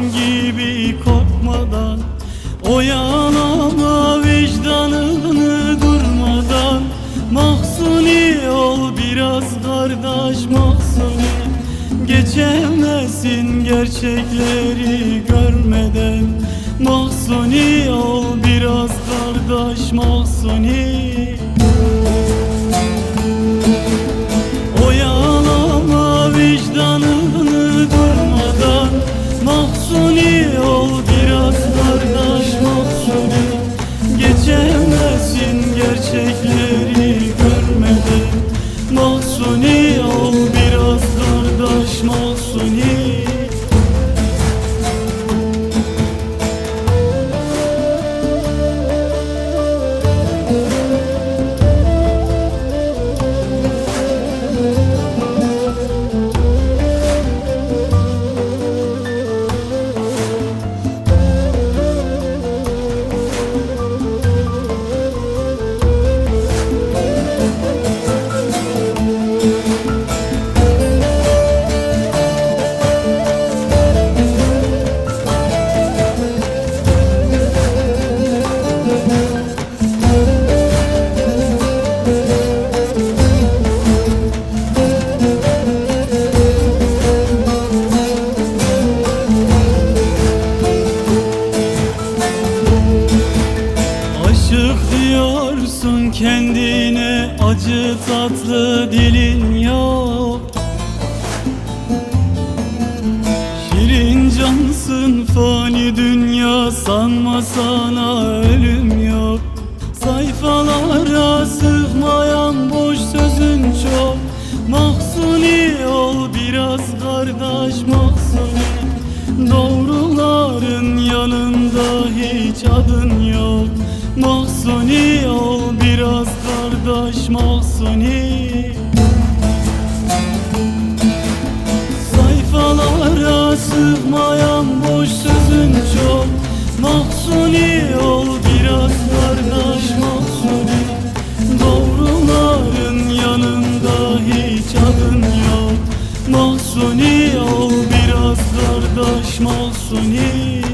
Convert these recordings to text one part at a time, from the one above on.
gibi korkmadan Oyalama vicdanını durmadan Mahsuni ol biraz kardeş mahsuni Geçemezsin gerçekleri görmeden Mahsuni ol biraz kardeş mahsuni Mahsuni dilin yok. Şirin cansın fani dünya sanma sana ölüm yok. Sayfalara sığmayan boş sözün çok. Mahsuni ol biraz kardeş mahsuni Doğruların yanında hiç adın yok. Mahsuni ol biraz kardeş mahsuni Sayfalara sığmayan boş sözün çok. Mahsuni ol biraz kardeş mahsuni Doğruların yanında hiç adın yok. Mahsuni ol biraz kardeş mahsuni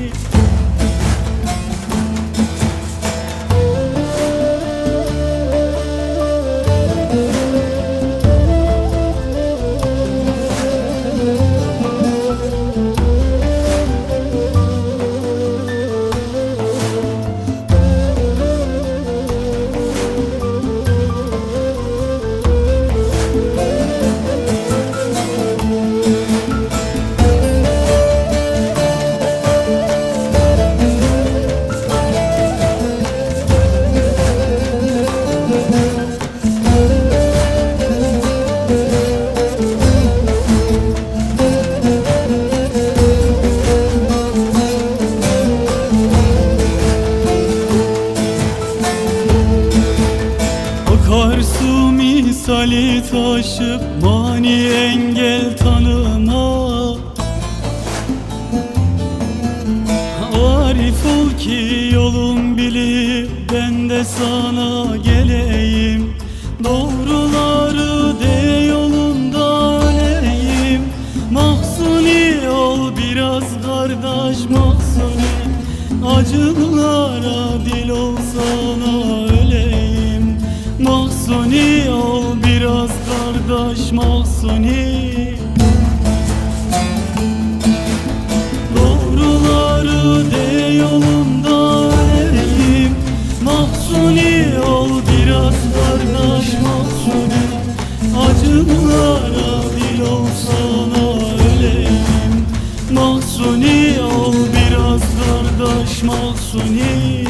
Akarsu misali taşıp mani engel tanıma. Arif ol ki yolun bilip ben de sana geleyim. Doğruları de yolunda öleyim Mahsuni ol biraz kardeş mahsuni Acılara dil olsana Mahsuni ol biraz kardeş mahsuni Doğruları de yolunda öleyim Mahsuni ol biraz kardeş mahsuni Acılara dil olsana öleyim. Mahsuni ol biraz kardeş mahsuni